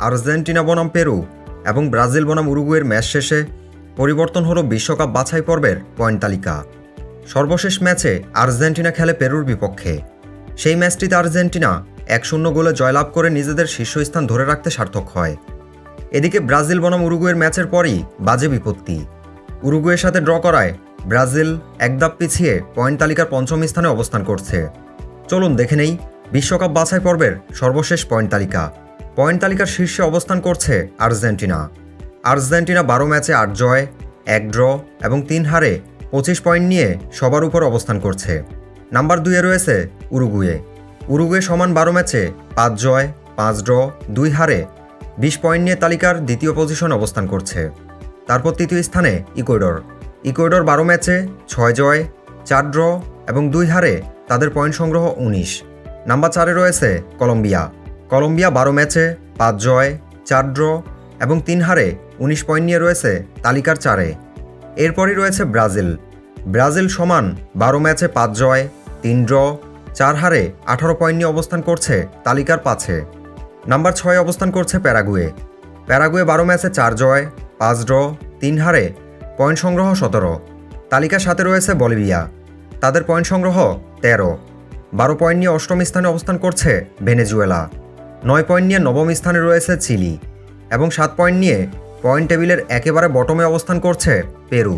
Argentina বনাম Peru এবং Brazil বনাম উরুগুয়ের ম্যাচ শেষে পরিবর্তন হলো বিশ্বকাপ বাছাই পর্বের পয়েন্ট তালিকা। সর্বশেষ ম্যাচে আর্জেন্টিনা খেলে পেরুর বিপক্ষে। সেই ম্যাচটিতে আর্জেন্টিনা এক শূন্য গোলে জয়লাভ করে নিজেদের শীর্ষস্থান ধরে রাখতে সার্থক হয়। এদিকে ব্রাজিল বনাম উরুগুয়ের ম্যাচের পরই বাজে বিপত্তি। উরুগুয়ের সাথে ড্র করায় ব্রাজিল এক ধাপ পিছিয়ে পয়েন্ট তালিকার পঞ্চম স্থানে অবস্থান করছে। চলুন দেখে নেই বিশ্বকাপ বাছাই পর্বের সর্বশেষ পয়েন্ট তালিকা। পয়েন্ট তালিকার শীর্ষে অবস্থান করছে আর্জেন্টিনা। আর্জেন্টিনা বারো ম্যাচে আট জয়, এক ড্র এবং তিন হারে পঁচিশ পয়েন্ট নিয়ে সবার উপর অবস্থান করছে। নাম্বার দুইয়ে রয়েছে উরুগুয়ে। উরুগুয়ে সমান বারো ম্যাচে পাঁচ জয়, পাঁচ ড্র, দুই হারে বিশ পয়েন্ট নিয়ে তালিকার দ্বিতীয় পজিশন অবস্থান করছে। তারপর তৃতীয় স্থানে ইকুয়েডর। ইকুয়েডর বারো ম্যাচে ছয় জয়, চার ড্র এবং দুই হারে তাদের পয়েন্ট সংগ্রহ উনিশ। নাম্বার চারে রয়েছে কলম্বিয়া। কলম্বিয়া বারো ম্যাচে পাঁচ জয়, চার ড্র এবং তিন হারে উনিশ পয়েন্ট নিয়ে রয়েছে তালিকার চারে। এরপরই রয়েছে ব্রাজিল। ব্রাজিল সমান বারো ম্যাচে পাঁচ জয়, তিন ড্র, চার হারে আঠারো পয়েন্ট নিয়ে অবস্থান করছে তালিকার পাঁচে। নাম্বার ছয় অবস্থান করছে প্যারাগুয়ে। প্যারাগুয়ে বারো ম্যাচে চার জয়, পাঁচ ড্র, তিন হারে পয়েন্ট সংগ্রহ সতেরো। তালিকার সাথে রয়েছে বলিভিয়া। তাদের পয়েন্ট সংগ্রহ তেরো। বারো পয়েন্ট নিয়ে অষ্টম স্থানে অবস্থান করছে ভেনেজুয়েলা। নয় পয়েন্ট নিয়ে নবম স্থানে রয়েছে চিলি এবং সাত পয়েন্ট নিয়ে পয়েন্ট টেবিলের একেবারে বটমে অবস্থান করছে পেরু।